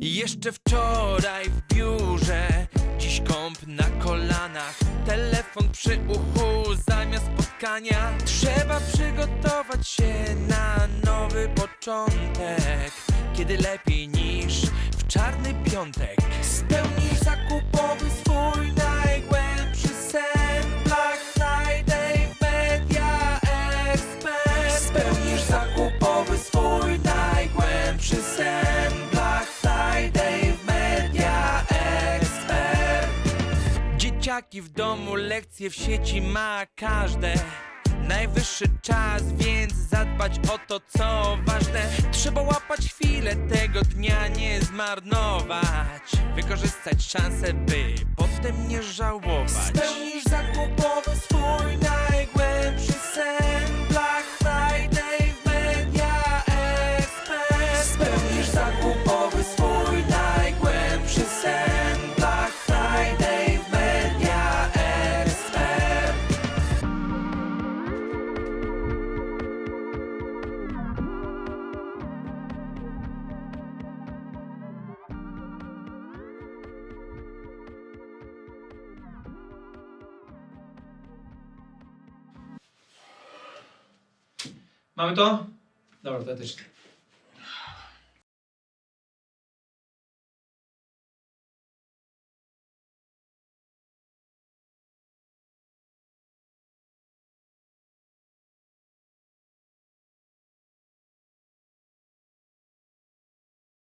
Jeszcze wczoraj w biurze, dziś kąp na kolanach, telefon przy uchu zamiast spotkania. Trzeba przygotować się na nowy początek, kiedy lepiej niż w czarny piątek. Spełnij Dzieciaki w domu, lekcje w sieci ma każde. Najwyższy czas, więc zadbać o to, co ważne. Trzeba łapać chwilę tego dnia, nie zmarnować. Wykorzystać szansę, by potem nie żałować. Spełnisz zakupowy swój najgłębszy sen. Black Friday w Media Expert. Spełnisz zakupowy Mamy to? Dobra, to ja też.